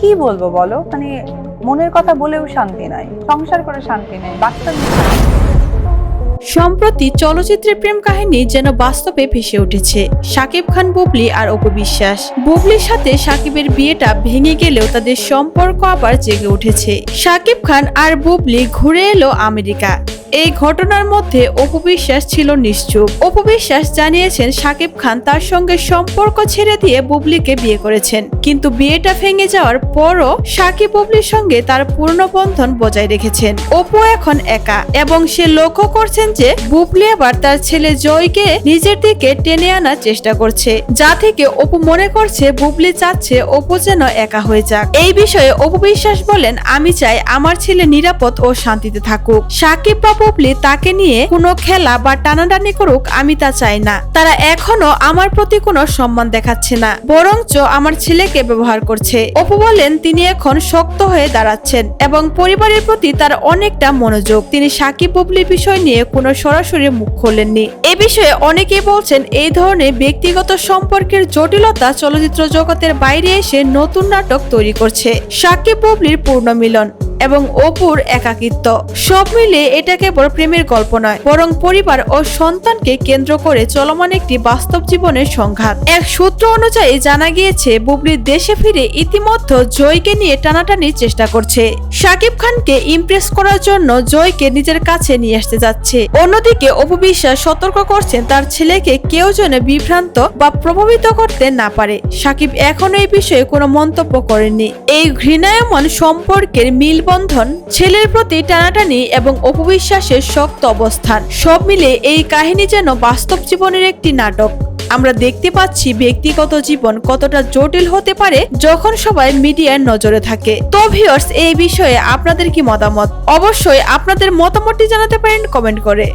কি বলব বলো? মানে মনের কথা বলেও শান্তি নাই, সংসার করে শান্তি নেই বাচ্চা। সম্প্রতি চলচ্চিত্রের প্রেম কাহিনী যেন বাস্তবে ভেসে উঠেছে সাকিব খান বুবলি আর অপু বিশ্বাস। বুবলির সাথে সাকিবের বিয়েটা ভেঙে গেলেও তাদের সম্পর্ক আবার জেগে উঠেছে। সাকিব খান আর বুবলি ঘুরে এলো আমেরিকা। এই ঘটনার মধ্যে অপু বিশ্বাস ছিল নিশ্চুপ। অপু বিশ্বাস জানিয়েছেন সাকিব খান তার সঙ্গে সম্পর্ক ছেড়ে দিয়ে বুবলিকে বিয়ে করেছেন। কিন্তু বিয়েটা ভেঙে যাওয়ার পরও শাকিব বুবলির সঙ্গে তার পূর্ণ বন্ধন বজায় রেখেছেন। অপু এখন একা এবং সে লক্ষ্য করছেন যে বুবলি আবার তার ছেলে জয়কে নিজের দিকে টেনে আনার চেষ্টা করছে। যা থেকে অপু মনে করছে বুবলি চাচ্ছে অপু যেন একা হয়ে যাক। এই বিষয়ে অপু বিশ্বাস বলেন, আমি চাই আমার ছেলে নিরাপদ ও শান্তিতে থাকুক। সাকিব বুবলি তাকে নিয়ে কোনো খেলা বা টানাটানি করুক আমি তা চাই না। তারা এখনও আমার প্রতি কোনো সম্মান দেখাচ্ছে না, বরঞ্চ আমার ছেলেকে ব্যবহার করছে। অপু বলেন, তিনি এখন শক্ত হয়ে দাঁড়াচ্ছেন এবং পরিবারের প্রতি তার অনেকটা মনোযোগ। তিনি সাকিব বুবলির বিষয় নিয়ে কোনো সরাসরি মুখ খোলেননি। এ বিষয়ে অনেকেই বলছেন, এই ধরনের ব্যক্তিগত সম্পর্কের জটিলতা চলচ্চিত্র জগতের বাইরে এসে নতুন নাটক তৈরি করছে। সাকিব বুবলির পূর্ণ মিলন। এবং অপুর একাকিত্ব। সব মিলে এটা কেবল প্রেমের গল্প নয়, বরং পরিবার ও সন্তানকে কেন্দ্র করে চলমান একটি বাস্তব জীবনের সংঘাত। এক সূত্র অনুযায়ী জানা গিয়েছে বুবলির দেশে ফিরে ইতিমধ্যে জয়কে নিয়ে টানাটানির চেষ্টা করছে। শাকিব খানকে ইমপ্রেস করার জন্য জয়কে নিজের কাছে নিয়ে আসতে যাচ্ছে। অন্যদিকে অপু বিশ্বাস সতর্ক করছেন তার ছেলেকে কেউ যেন বিভ্রান্ত বা প্রভাবিত করতে না পারে। সাকিব এখনও এই বিষয়ে কোনো মন্তব্য করেননি। এই ঘৃণায়মন সম্পর্কের মিলবন্ধন ছেলের প্রতি টানাটানি এবং অপবিশ্বাসের শক্ত অবস্থান, সব মিলে এই কাহিনী যেন বাস্তব জীবনের একটি নাটক। আমরা দেখতে পাচ্ছি ব্যক্তিগত জীবন কতটা জটিল হতে পারে যখন সবাই মিডিয়ার নজরে থাকে। তো ভিউয়ার্স এই বিষয়ে আপনাদের কি মতামত? অবশ্যই আপনাদের মতামতটি জানাতে পারেন কমেন্ট করে।